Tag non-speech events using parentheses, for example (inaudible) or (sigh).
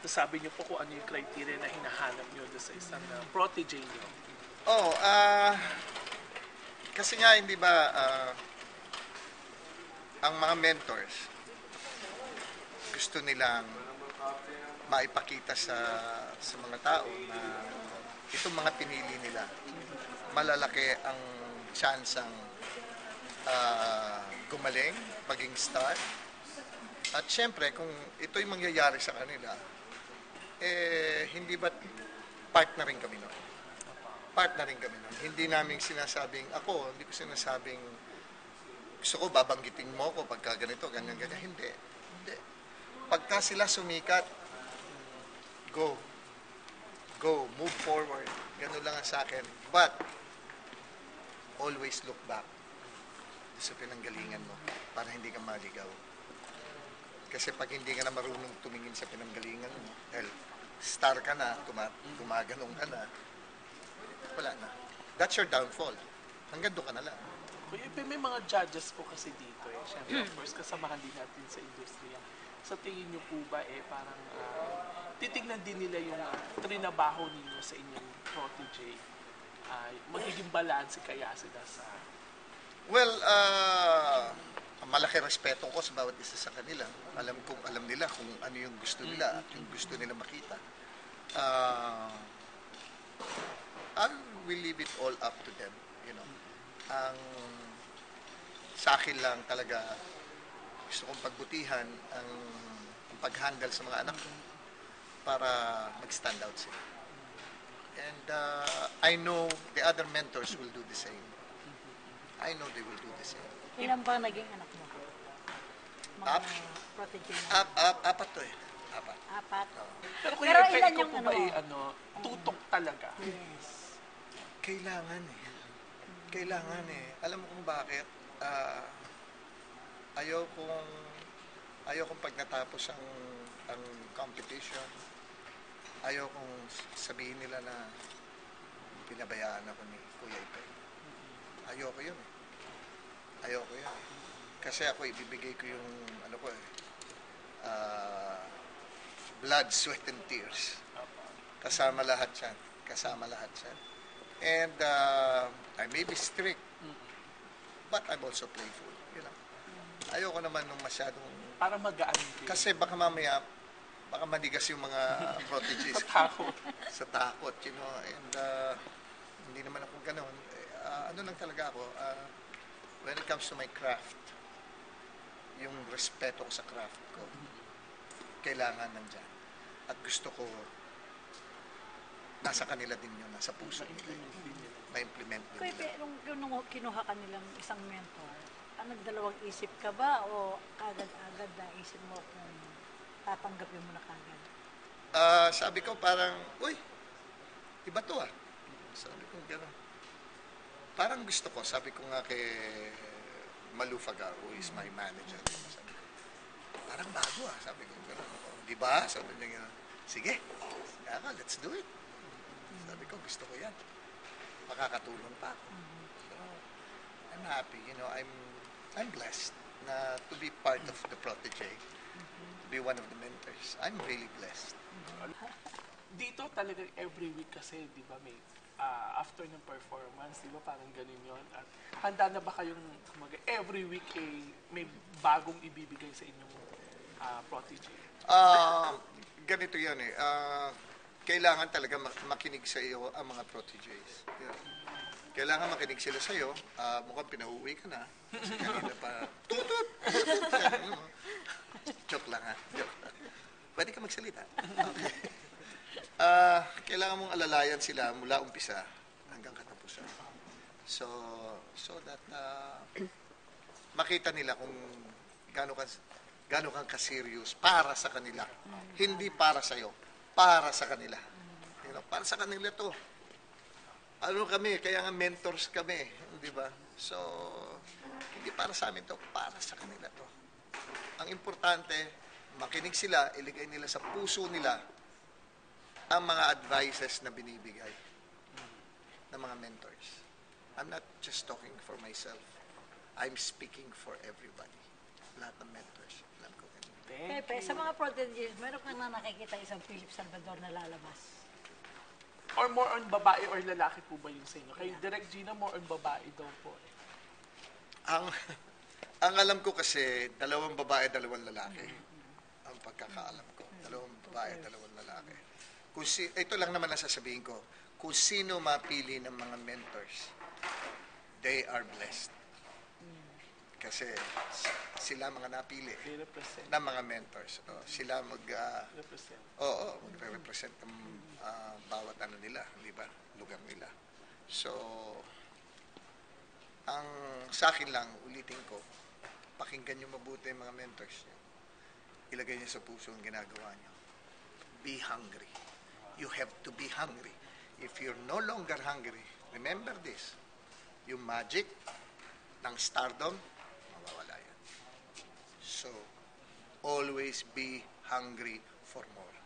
nasabi niyo po kung ano yung criteria na hinahanap niyo sa isang uh, protege niyo. Oh, ah kasi nga hindi ba ah, ang mga mentors gusto nilang maipakita sa sa mga tao na itong mga pinili nila malalaki ang chance ang ah, gumaling, maging star. At syempre, kung ito'y mangyayari sa kanila, eh, hindi ba part na rin kami nun? Part na rin kami nun. Hindi namin sinasabing, ako, hindi ko sinasabing, gusto ko babanggitin mo ko pagka ganito, ganyan, ganyan. Hindi. Hindi. Pagka sila sumikat, go. Go. Move forward. Ganun lang ang sa akin. But, always look back sa pinanggalingan mo para hindi ka maligaw. Kasi pag hindi ka na marunong tumingin sa pinanggalingan mo, dahil star ka na, tuma tumaganong ka na, wala na. That's your downfall. Hanggang doon ka na lang. May mga judges po kasi dito eh. Siyempre, of course, kasamahan din natin sa industriya. Sa tingin niyo po ba eh, parang ah, titignan din nila yung uh, trinabaho ninyo sa inyong protege. Uh, magiging balance kaya sila sa Well, uh, malaki respeto ko sa bawat isa sa kanila. Alam kong alam nila kung ano yung gusto nila at yung gusto nila makita. Uh, I will leave it all up to them, you know. Ang sa akin lang talaga gusto kong pagbutihan ang, ang pag-handle sa mga anak ko para mag-stand out sila. And uh, I know the other mentors will do the same. I know they will do the same. Ilan ba naging anak mo? Mga Up. protege mo? Ap, ap, apat to eh. Apat. Apat. Pero kuya, Pero Ipe, ilan yung ano? eh, ano, tutok talaga? Yes. Kailangan eh. Kailangan eh. Alam mo kung bakit? Ah, ayaw kong ayaw kong pag natapos ang ang competition, ayaw kong sabihin nila na pinabayaan ako ni Kuya Ipe. Ayoko yun. eh. Ayoko yun. eh. Kasi ako ibibigay ko yung ano ko eh. ah, blood, sweat, and tears. Kasama lahat yan. Kasama lahat yan. And uh, I may be strict, but I'm also playful. You know? Ayoko naman nung masyadong... Para magaan din. Kasi baka mamaya, baka manigas yung mga (laughs) proteges Takot. sa takot, you know. And uh, hindi naman ako ganun. Ah, ano lang talaga ako, ah, when it comes to my craft, yung respeto ko sa craft ko, kailangan nandyan. At gusto ko, nasa kanila din yun, nasa puso nila. Ma-implement din Kuya, nila. pero nung, nung kinuha ka nilang isang mentor, ang nagdalawang isip ka ba o agad-agad naisip mo kung tatanggapin mo na kagad? Ah, sabi ko parang, uy, iba to ah. Sabi ko gano'n. Parang gusto ko, sabi ko nga kay Malu Fagar, who is my manager. Sabi ko, parang bago ah. Sabi ko gano'n. "Oh, Di ba? Sabi niya. Sige, kaya let's do it. Sabi ko, gusto ko yan. Makakatulong pa ako. So, I'm happy. You know, I'm I'm blessed na to be part of the protege, to be one of the mentors. I'm really blessed. Dito talagang every week kasi, di ba, may ah, after ng performance, di ba, parang ganun yon At handa na ba kayong, kumaga, every week eh, may bagong ibibigay sa inyong ah, protege? Ah, ganito yan eh. Ah, kailangan talaga mak- makinig sa iyo ang mga proteges. Yan. Kailangan makinig sila sa iyo. Ah, mukhang pinauwi ka na. Kasi kanina pa, tutut! Joke lang ha. Joke lang. Pwede ka magsalita. Okay. (laughs) Ah, kailangan mong alalayan sila mula umpisa hanggang katapusan. So, so that ah, makita nila kung gaano ka gaano kang ka-serious para sa kanila. Hindi para sa iyo, para sa kanila. Know, para sa kanila 'to. Ano kami, kaya nga mentors kami, di ba? So, hindi para sa amin 'to, para sa kanila 'to. Ang importante, makinig sila, iligay nila sa puso nila ang mga advices na binibigay ng mga mentors. I'm not just talking for myself. I'm speaking for everybody. Lahat ng mentors. Alam ko ganun. Pepe, sa mga prodigies, meron ka na nakikita isang Philip Salvador na lalabas. Or more on babae or lalaki po ba yun sa inyo? Kay Direk Gina, more on babae daw po. eh. Ang, (laughs) ang alam ko kasi, dalawang babae, dalawang lalaki. Ang pagkakaalam ko. Dalawang babae, dalawang lalaki. Kung si, ito lang naman ang sasabihin ko. Kung sino mapili ng mga mentors, they are blessed. Kasi sila mga napili ng mga mentors. O, sila mag, represent. Oo, magre-represent ang ah, bawat ano nila, di ba? Lugar nila. So, ang sa akin lang, ulitin ko, pakinggan nyo mabuti yung mga mentors nyo. Ilagay nyo sa puso ang ginagawa nyo. Be hungry. You have to be hungry. If you're no longer hungry, remember this, yung magic ng stardom, mawawala yan. So, always be hungry for more.